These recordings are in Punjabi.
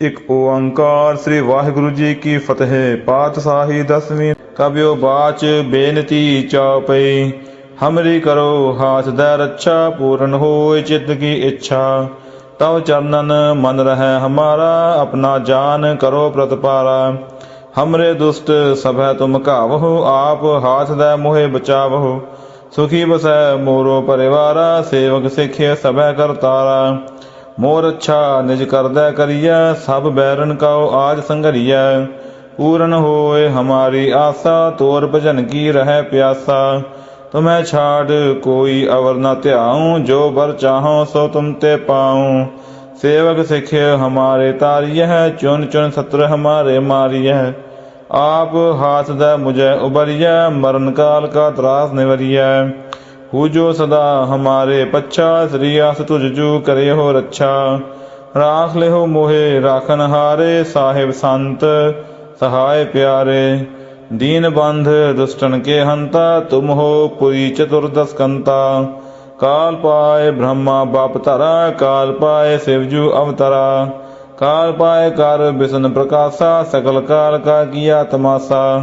ਇਕ ਓੰਕਾਰ ਸ੍ਰੀ ਵਾਹਿਗੁਰੂ ਜੀ ਕੀ ਫਤਿਹ। ਪਾਤਸ਼ਾਹੀ ਦਸਵੀਂ ਕਬਿਓ ਬਾਚ ਬੇਨਤੀ ਚਾਪਈ। ਹਮਰੀ ਕਰੋ ਹਾਥ ਦਾ ਰੱਛਾ, ਪੂਰਨ ਹੋਏ ਚਿੱਤ ਕੀ ਇੱਛਾ। ਤਵ ਚਰਨਨ ਮਨ ਰਹਿ ਹਮਾਰਾ, ਆਪਣਾ ਜਾਨ ਕਰੋ ਪ੍ਰਤਪਾਰਾ। ਹਮਰੇ ਦੁਸ਼ਟ ਸਭੈ ਤੁਮ ਕਾਵਹੁ ਆਪ ਹਾਥ ਦਾ ਮੋਹਿ ਬਚਾਵਹੁ। ਸੁਖੀ ਬਸੈ ਮੋਰੋ ਪਰਿਵਾਰਾ, ਸੇਵਕ ਸਿੱਖਿਆ ਸਭੈ ਕਰਤਾਰਾ। ਮੋਰ ਅੱਛਾ ਨਿਜ ਕਰਦਾ ਕਰੀਐ, ਸਭ ਬੈਰਨ ਕਉ ਆਜ ਸੰਘਰੀਐ। ਪੂਰਨ ਹੋਏ ਹਮਾਰੀ ਆਸਾ, ਤੋਰ ਭਜਨ ਕੀ ਰਹਿ ਪਿਆਸਾ। ਤੁਮੈ ਛਾੜ ਕੋਈ ਅਵਰ ਨ ਧਿਆਉ, ਜੋ ਬਰ ਚਾਹੋ ਸੋ ਤੁਮ ਤੇ ਪਾਉ। ਸੇਵਕ ਸਿੱਖਿਆ ਹਮਾਰੇ ਤਾਰੀਐ ਚੁਨ ਚੁਨ ਸਤਰ ਹਮਾਰੇ ਮਾਰੀਐ। ਆਪ ਹਾਥ ਦਾ ਮੁਝੈ ਉਬਰੀਐ, ਮਰਨ ਕਾਲ ਕਾ ਤਰਾਸ ਨਿਵਰੀਐ। ਹੂ ਜੋ ਸਦਾ ਹਮਾਰੇ ਪੱਛਾ ਸ੍ਰੀ ਤੁਝ ਜੂ ਕਰੇ ਹੋ ਰੱਛਾ। ਰਾਖ ਲਿਓ ਮੋਹਿ ਰਾਖਨ ਹਾਰੇ ਸਾਹਿਬ ਸੰਤ, ਸਹਾਇ ਪਿਆਰੇ। ਦੀਨ ਬੰਧ ਦੁਸ਼ਟਨ ਕੇ ਹੰਤਾ, ਤੁਮ ਹੋ ਪੁਰੀ ਚਤੁਰਦਸ ਕੰਤਾ। ਕਾਲ ਪਾਏ ਬ੍ਰਹਮਾ ਬਾਪ ਤਰਾ ਕਾਲ ਪਾਏ ਸਿਵਜੂ ਅਵਤਰਾ। ਕਾਲ ਪਾਏ ਕਰ ਬਿਸ਼ਨ ਪ੍ਰਕਾਸ਼ਾ, ਸਕਲ ਕਾਲ ਕਾ ਕੀਆ ਤਮਾਸਾ।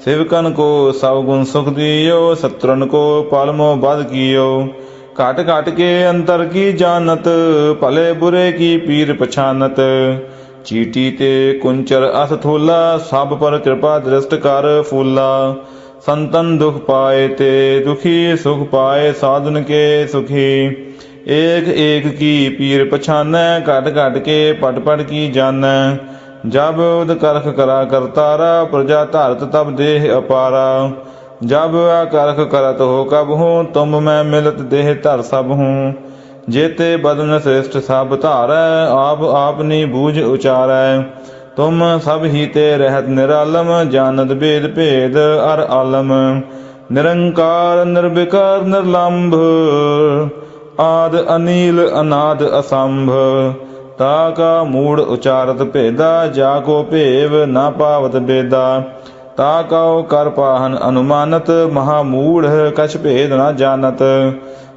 ਸਿਵਕਨ ਕੋ ਸਭ ਗੁਣ ਸੁਖ ਦਿਓ ਸਤਰਨ ਕੋ ਪਲਮੋ ਬਦ ਕੀਓ। ਘਟ ਘਟ ਕੇ ਅੰਤਰ ਕੀ ਜਾਣਤ, ਭਲੇ ਬੁਰੇ ਕੀ ਪੀਰ ਪਛਾਨਤ। ਚੀਟੀ ਤੇ ਕੁੰਚਰ ਅਸ ਥੂਲਾ, ਸਭ ਪਰ ਕਿਰਪਾ ਦ੍ਰਿਸ਼ਟ ਕਰ ਫੂਲਾ। ਸੰਤਨ ਦੁਖ ਪਾਏ ਤੇ ਦੁਖੀ, ਸੁਖ ਪਾਏ ਸਾਧਨ ਕੇ ਸੁਖੀ। ਏਕ ਏਕ ਕੀ ਪੀਰ ਪਛਾਨੈ, ਘਟ ਘਟ ਕੇ ਪਟ ਪਟ ਕੀ ਜਾਣੈ। ਜਬ ਉਦ ਕਰਖ ਕਰਾ ਕਰਤਾਰਾ ਪ੍ਰਜਾ ਧਰਤ ਤਬ ਦੇਹ ਅਪਾਰਾ। ਜਬ ਆ ਕਰਖ ਕਰਤ ਹੋ ਕਬ ਹੂੰ, ਤੁਮ ਮੈਂ ਮਿਲਤ ਦੇਹ ਧਰ ਸਭ ਹੂੰ। ਜੇਤੇ ਬਦਨ ਸ੍ਰੇਸ਼ਟ ਸਭ ਧਾਰੈ, ਆਪ ਆਪਨੀ ਬੂਝ ਉਚਾਰੈ। ਤੁਮ ਸਭ ਹੀ ਤੇ ਰਹਿਤ ਨਿਰਾਲਮ ਜਾਣਤ ਭੇਦ ਭੇਦ ਅਰ ਆਲਮ। ਨਿਰੰਕਾਰ, ਨਿਰਵਿਕਾਰ, ਨਿਰਲੰਭ। ਆਦ ਅਨੀਲ, ਅਨਾਦ ਅਸੰਭ। ਤਾ ਕਾ ਮੂੜ ਉਚਾਰਤ ਭੇਦਾ, ਜਾ ਕੋ ਭੇਵ ਨਾ ਪਾਵਤ ਬੇਦਾ। ਤਾ ਕਉ ਕਰ ਪਾਹਨ ਅਨੁਮਾਨਤ, ਮਹਾ ਮੂੜ ਕਛ ਭੇਦ ਨਾ ਜਾਣਤ।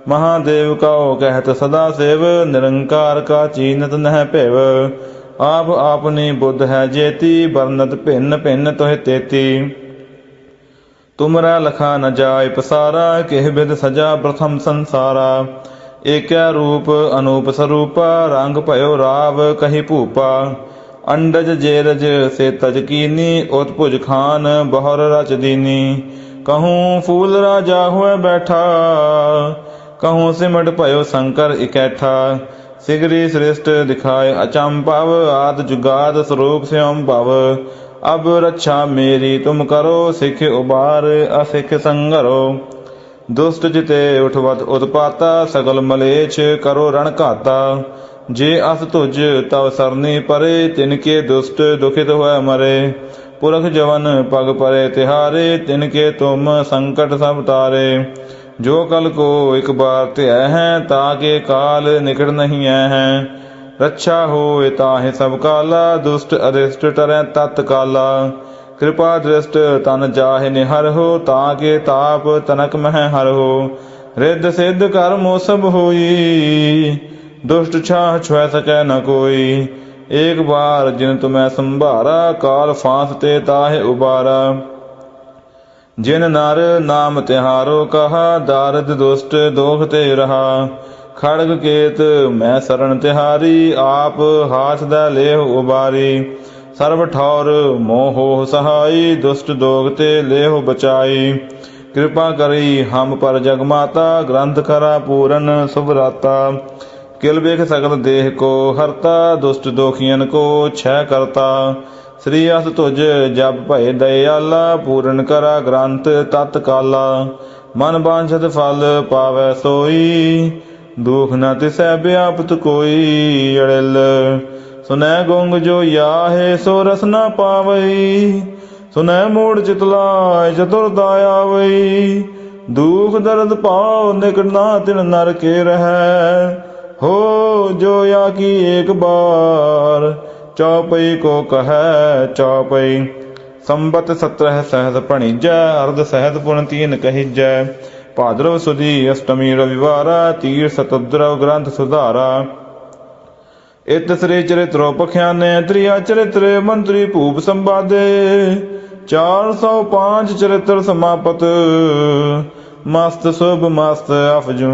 ਮਹਾਦੇਵ ਕਉ ਕਹਿਤ ਸਦਾ ਸੇਵ, ਨਿਰੰਕਾਰ ਕਾ ਚੀਨਤ ਨਹਿ ਭੇਵ। ਆਪ ਆਪਨੀ ਬੁੱਧ ਹੈ ਜੇਤੀ ਵਰਨਤ ਭਿੰਨ ਭਿੰਨ ਤੋਹਿ ਤੇਤੀ। ਤੁਮਰਾ ਲਖਾ ਨ ਜਾਏ ਪਸਾਰਾ, ਕਿਹ ਬਿਦ ਸਜਾ ਪ੍ਰਥਮ ਸੰਸਾਰਾ। ਏਕੈ ਰੂਪ ਅਨੂਪ ਸਰੂਪਾ, ਰੰਗ ਭਇਓ ਰਾਵ ਕਹੀ ਭੂਪਾ। ਅੰਡਜ ਜੇਰਜ ਸੇ ਤਜ ਕੀਨੀ ਉਤ ਭੁਜ ਖਾਨ ਬਹੁਰ ਰਚ ਦੀਨੀ। ਕਹੂੰ ਫੂਲ ਰਾਜਾ ਹੋਏ ਬੈਠਾ, ਕਹੂੰ ਸਿਮਟ ਭਇਓ ਸ਼ੰਕਰ ਇਕੈਠਾ। ਸਿਗਰੀ ਸ੍ਰਿਸ਼ਟ ਦਿਖਾਏ ਅਚੰਭਵ ਆਦ ਜੁਗਾਦ ਸਰੂਪ ਸਿਉਮ ਭਵ। ਅਬ ਰੱਛਾ ਮੇਰੀ, ਤੁਮ ਕਰੋ ਸਿੱਖ ਉਬਾਰ, ਅਸਿੱਖ ਸੰਗਰੋ ਦੁਸ਼ਟ ਜਿਤੇ ਉਠਵਤ ਉਤਪਾਤਾ, ਸਗਲ ਮਲੇਛ ਕਰੋ ਰਣ ਘਾਤਾ। ਜੇ ਅਸ ਤੁਜ ਤਵ ਸਰਨੀ ਪਰੇ, ਤਿਨ ਕੇ ਦੁਸ਼ਟ ਦੁਖਿਤ ਹੋਇ ਮਰੇ। ਪੁਰਖ ਜਵਨ ਪਗ ਪਰੇ ਤਿਹਾਰੇ, ਤਿਨ ਕੇ ਤੁਮ ਸੰਕਟ ਸਭ ਤਾਰੇ। ਜੋ ਕਲ ਕੋ ਇੱਕ ਬਾਰ ਧਿਆ ਹੈ ਤਾਕੇ ਕਾਲ ਨਿਕਟ ਨਹੀਂ ਆਏ ਹੈ। ਰੱਛਾ ਹੋਏ ਤਾਹੇ ਸਭ ਕਾਲਾ, ਦੁਸ਼ਟ ਅਰਿਸ਼ਟ ਟਰੈ ਤਤ ਕਾਲਾ ਕਿਰਪਾ ਦ੍ਰਿਸ਼ਟ ਤਨ ਜਾਹੇ ਨਿਹਰ ਹੋ ਤਾਕੇ ਤਾਪ ਤਨਕ ਮਹਿ ਹਰ ਰਿੱਧ ਸਿੱਧ ਕਰਮ ਸਭ ਹੋਈ, ਦੁਸ਼ਟ ਛਾਹ ਛੁਐ ਸਕੈ ਨ ਕੋਈ। ਏਕ ਬਾਰ ਜਿਨ ਤੁਮੈ ਸੰਭਾਰਾ, ਕਾਲ ਫਾਂਸ ਤੇ ਤਾਹੇ ਉਬਾਰਾ। ਜਿਨ ਨਰ ਨਾਮ ਤਿਹਾਰੋ ਕਹਾ, ਦਾਰਦ ਦੁਸ਼ਟ ਦੋਖ ਤੇ ਰਹਾ। ਖੜਗ ਕੇਤ ਮੈਂ ਸਰਣ ਤਿਹਾਰੀ, ਆਪ ਹਾਥ ਦਾ ਲੇਹ ਉਬਾਰੀ। ਸਰਬ ਠੌਰ ਮੋਹ ਸਹਾਈ, ਦੁਸ਼ਟ ਦੋਗ ਤੇ ਲੇਹ ਬਚਾਈ। ਕਿਰਪਾ ਕਰੀ ਹਮ ਪਰ ਜਗ ਮਾਤਾ, ਗ੍ਰੰਥ ਕਰਾ ਪੂਰਨ ਸੁਭਰਾਤਾ ਕਿਲ ਵੇਖ ਸਕਲ ਦੇਹ ਕੋ ਹਰਤਾ, ਦੁਸ਼ਟ ਦੋਖੀਆਂ ਕੋ ਛੈ ਕਰਤਾ। ਸ੍ਰੀ ਅਸ ਤੁਜ ਜਪ ਭਏ ਦਇਆਲਾ, ਪੂਰਨ ਕਰਾ ਗ੍ਰੰਥ ਤਤ ਕਾਲਾ। ਮਨ ਬਾਂਛਤ ਫਲ ਪਾਵੈ ਸੋਈ, ਦੁਖ ਨ ਤਿਸੈ ਬਿਆਪਤ ਕੋਈ ਅੜਿਲ। ਸੁਨੈ ਗੁੰਗ ਜੋ ਯਾਹੇ, ਸੋ ਰਸ ਨ ਪਾਵਈ। ਸੁਨੈ ਮੋੜ ਚਿਤ ਲਾਇ, ਚਤੁਰ ਦਾਇਆ ਦੁਖ ਦਰਦ ਪਾਉ ਨਿਕਟ ਨਾ ਤਿਨ ਨਰ ਕੇ ਰਹੈ। ਹੋ ਜੋ या ਕੀ ਏਕ ਬਾਰ, ਚੌਪਈ ਕੋ ਕਹੈ, ਚੌਪਈ। ਸੰਬਤ ਸਤਰਹ ਸਹਿਦ ਭਣੀਜੈ, ਅਰਧ ਸਹਿਤ ਪੁਨ ਤੀਨ ਕਹੀਜੈ। ਭਾਦਰਵ ਸੁਦੀ ਅਸ਼ਟਮੀ ਰਵਿਵਾਰਾ, ਤੀਰ ਸਤਦਰਵ ਗ੍ਰੰਥ ਸੁਧਾਰਾ। ਇਤ ਸ੍ਰੀ ਚਰਿਤ੍ਰੋ ਪਖਿਆਨੇ ਤ੍ਰਿਆ ਚਰਿਤ੍ਰ ਮੰਤਰੀ ਭੂਪ ਸੰਵਾਦੇ 405 ਚਰਿਤਰ ਸਮਾਪਤ। ਮਸਤ ਸੁਭ ਮਸਤ ਅਫਜੂ।